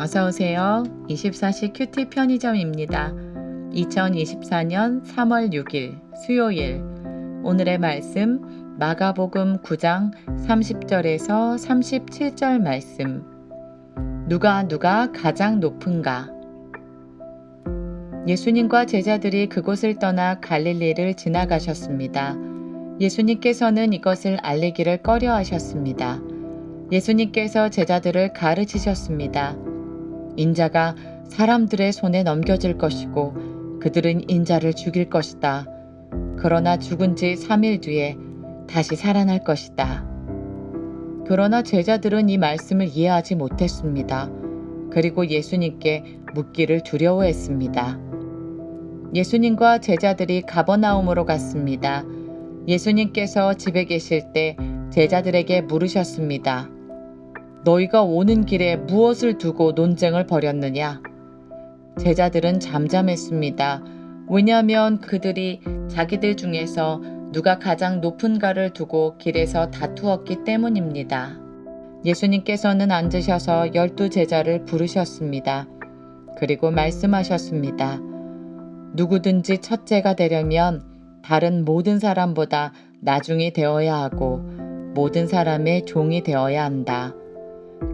어서 오세요. 24시 큐티 편의점입니다. 2024년 3월 6일 수요일 오늘의 말씀 마가복음 9장 30절에서 37절 말씀 누가 누가 가장 높은가 예수님과 제자들이 그곳을 떠나 갈릴리를 지나가셨습니다. 예수님께서는 이것을 알리기를 꺼려 하셨습니다. 예수님께서 제자들을 가르치셨습니다. 인자가 사람들의 손에 넘겨질 것이고 그들은 인자를 죽일 것이다. 그러나 죽은 지 3일 뒤에 다시 살아날 것이다. 그러나 제자들은 이 말씀을 이해하지 못했습니다. 그리고 예수님께 묻기를 두려워했습니다. 예수님과 제자들이 가버나움으로 갔습니다. 예수님께서 집에 계실 때 제자들에게 물으셨습니다. 너희가 오는 길에 무엇을 두고 논쟁을 벌였느냐? 제자들은 잠잠했습니다. 왜냐하면 그들이 자기들 중에서 누가 가장 높은가를 두고 길에서 다투었기 때문입니다. 예수님께서는 앉으셔서 열두 제자를 부르셨습니다. 그리고 말씀하셨습니다. 누구든지 첫째가 되려면 다른 모든 사람보다 나중이 되어야 하고 모든 사람의 종이 되어야 한다.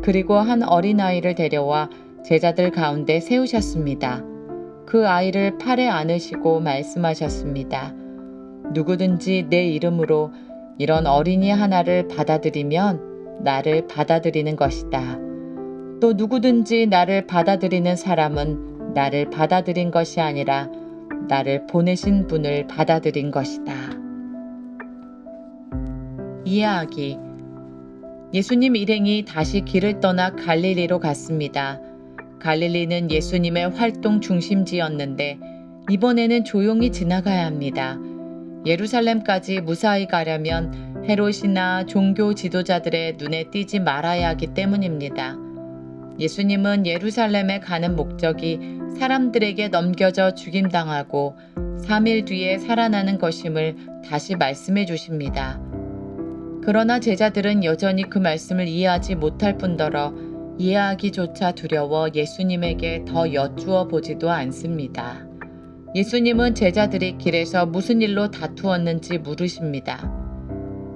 그리고 한 어린아이를 데려와 제자들 가운데 세우셨습니다. 그 아이를 팔에 안으시고 말씀하셨습니다. 누구든지 내 이름으로 이런 어린이 하나를 받아들이면 나를 받아들이는 것이다. 또 누구든지 나를 받아들이는 사람은 나를 받아들인 것이 아니라 나를 보내신 분을 받아들인 것이다. 이해하기 예수님 일행이 다시 길을 떠나 갈릴리로 갔습니다. 갈릴리는 예수님의 활동 중심지였는데 이번에는 조용히 지나가야 합니다. 예루살렘까지 무사히 가려면 헤롯이나 종교 지도자들의 눈에 띄지 말아야 하기 때문입니다. 예수님은 예루살렘에 가는 목적이 사람들에게 넘겨져 죽임당하고 3일 뒤에 살아나는 것임을 다시 말씀해 주십니다. 그러나 제자들은 여전히 그 말씀을 이해하지 못할 뿐더러 이해하기조차 두려워 예수님에게 더 여쭈어 보지도 않습니다. 예수님은 제자들이 길에서 무슨 일로 다투었는지 물으십니다.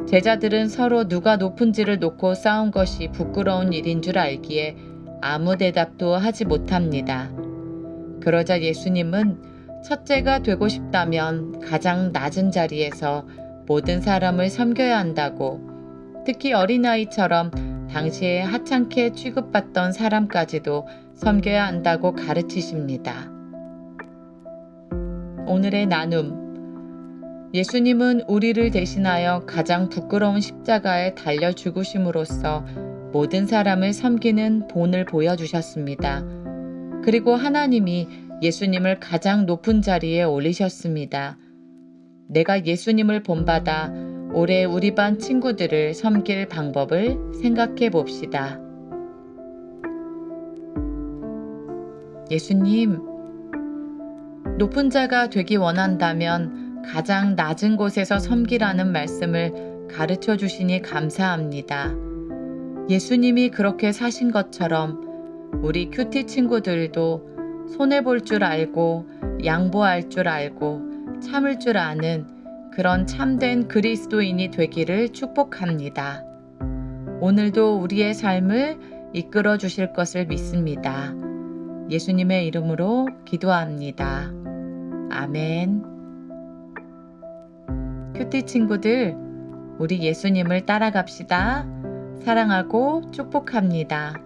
제자들은 서로 누가 높은지를 놓고 싸운 것이 부끄러운 일인 줄 알기에 아무 대답도 하지 못합니다. 그러자 예수님은 첫째가 되고 싶다면 가장 낮은 자리에서 모든 사람을 섬겨야 한다고 특히 어린아이처럼 당시에 하찮게 취급받던 사람까지도 섬겨야 한다고 가르치십니다. 오늘의 나눔 예수님은 우리를 대신하여 가장 부끄러운 십자가에 달려 죽으심으로써 모든 사람을 섬기는 본을 보여주셨습니다. 그리고 하나님이 예수님을 가장 높은 자리에 올리셨습니다. 내가 예수님을 본받아 올해 우리 반 친구들을 섬길 방법을 생각해 봅시다. 예수님, 높은 자가 되기 원한다면 가장 낮은 곳에서 섬기라는 말씀을 가르쳐 주시니 감사합니다. 예수님이 그렇게 사신 것처럼 우리 큐티 친구들도 손해볼 줄 알고 양보할 줄 알고 참을 줄 아는 그런 참된 그리스도인이 되기를 축복합니다. 오늘도 우리의 삶을 이끌어 주실 것을 믿습니다. 예수님의 이름으로 기도합니다. 아멘. 큐티 친구들, 우리 예수님을 따라갑시다. 사랑하고 축복합니다.